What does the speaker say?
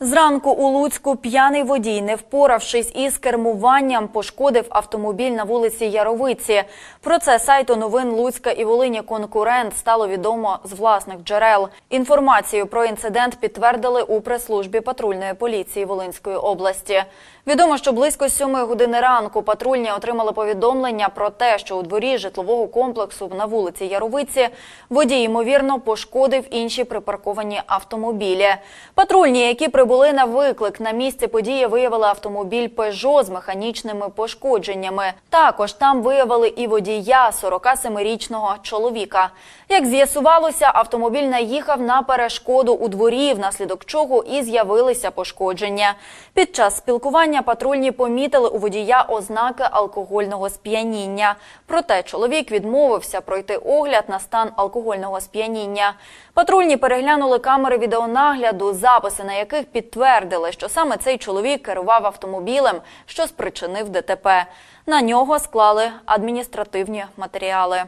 Зранку у Луцьку п'яний водій, не впоравшись із кермуванням, пошкодив автомобіль на вулиці Яровиці. Про це сайту новин Луцька і Волині конкурент стало відомо з власних джерел. Інформацію про інцидент підтвердили у прес-службі патрульної поліції Волинської області. Відомо, що близько сьомої години ранку патрульні отримали повідомлення про те, що у дворі житлового комплексу на вулиці Яровиці водій ймовірно пошкодив інші припарковані автомобілі. Патрульні, які прибули на виклик на місці події, виявили автомобіль Пежо з механічними пошкодженнями. Також там виявили і водія 47-річного чоловіка. Як з'ясувалося, автомобіль наїхав на перешкоду у дворі, внаслідок чого і з'явилися пошкодження. Під час спілкування патрульні помітили у водія ознаки алкогольного сп'яніння. Проте чоловік відмовився пройти огляд на стан алкогольного сп'яніння. Патрульні переглянули камери відеонагляду, записи на яких підтвердили, що саме цей чоловік керував автомобілем, що спричинив ДТП. На нього склали адміністративні матеріали.